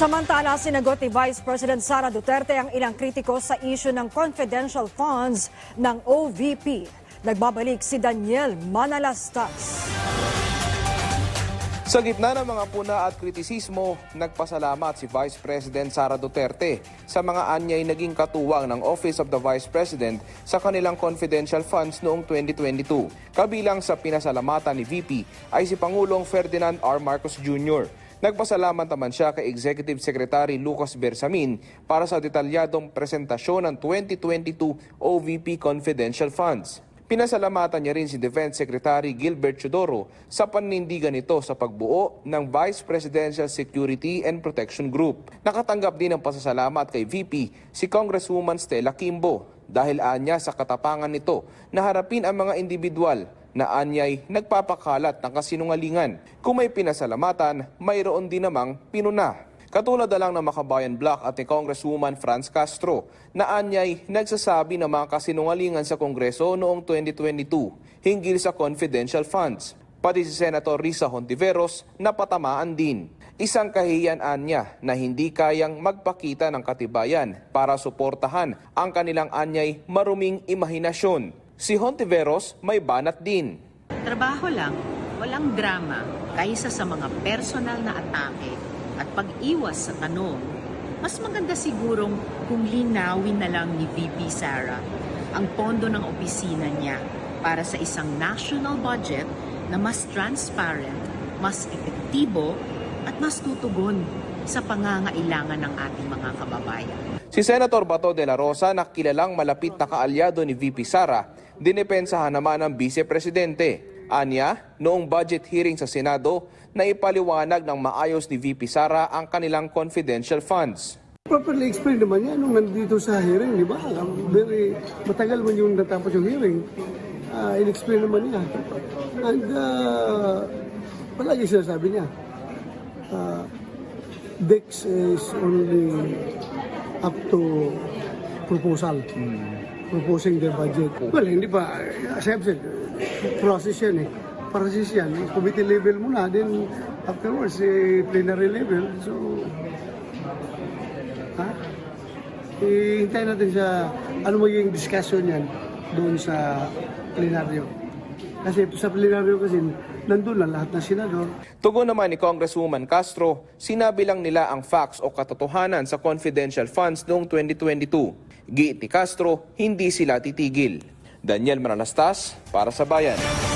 Samantala, sinagot ni Vice President Sara Duterte ang ilang kritiko sa issue ng confidential funds ng OVP. Nagbabalik si Daniel Manalastas. Sa gitna ng mga puna at kritisismo, nagpasalamat si Vice President Sara Duterte sa mga anyay naging katuwang ng Office of the Vice President sa kanilang confidential funds noong 2022. Kabilang sa pinasalamatan ni VP ay si Pangulong Ferdinand R. Marcos Jr. Nagpasalamat naman siya kay Executive Secretary Lucas Bersamin para sa detalyadong presentasyon ng 2022 OVP Confidential Funds. Pinasalamatan niya rin si Defense Secretary Gilbert Chodoro sa panindigan nito sa pagbuo ng Vice Presidential Security and Protection Group. Nakatanggap din ng pasasalamat kay VP si Congresswoman Stella Kimbo dahil anya sa katapangan nito na harapin ang mga individual na anyay nagpapakalat ng kasinungalingan. Kung may pinasalamatan, mayroon din namang pinuna. Katulad na lang ng Makabayan Block at ni Congresswoman Franz Castro na anyay nagsasabi ng mga kasinungalingan sa Kongreso noong 2022 hinggil sa confidential funds. Pati si Senator Risa Hontiveros napatamaan din. Isang kahiyan anya na hindi kayang magpakita ng katibayan para suportahan ang kanilang anyay maruming imahinasyon. Si Hontiveros may banat din. Trabaho lang, walang drama, kaysa sa mga personal na atake at pag-iwas sa tanong. Mas maganda sigurong kung linawin na lang ni VP Sara ang pondo ng opisina niya para sa isang national budget na mas transparent, mas epektibo at mas tutugon sa pangangailangan ng ating mga kababayan. Si Senator Bato de la Rosa na kilalang malapit na kaalyado ni VP Sara, dinepensahan naman ng Vice Presidente. Anya, noong budget hearing sa Senado, na ipaliwanag ng maayos ni VP Sara ang kanilang confidential funds. Properly explain naman yan nung nandito sa hearing, di ba? Very matagal man yung natapos yung hearing. Ah, in-explain naman niya. And uh, palagi sinasabi niya, uh, DEX is only up to proposal. Proposing the budget. Well, hindi pa, said, process yan eh. Process yan. Committee level muna, then afterwards, eh, plenary level. So, Ha? Ihintayin natin sa ano magiging discussion yan doon sa plenaryo. Kasi sa plenaryo kasi nandun na lahat ng senador. Tugon naman ni Congresswoman Castro, sinabi lang nila ang facts o katotohanan sa confidential funds noong 2022. Giit Castro, hindi sila titigil. Daniel Manalastas, para sa Bayan.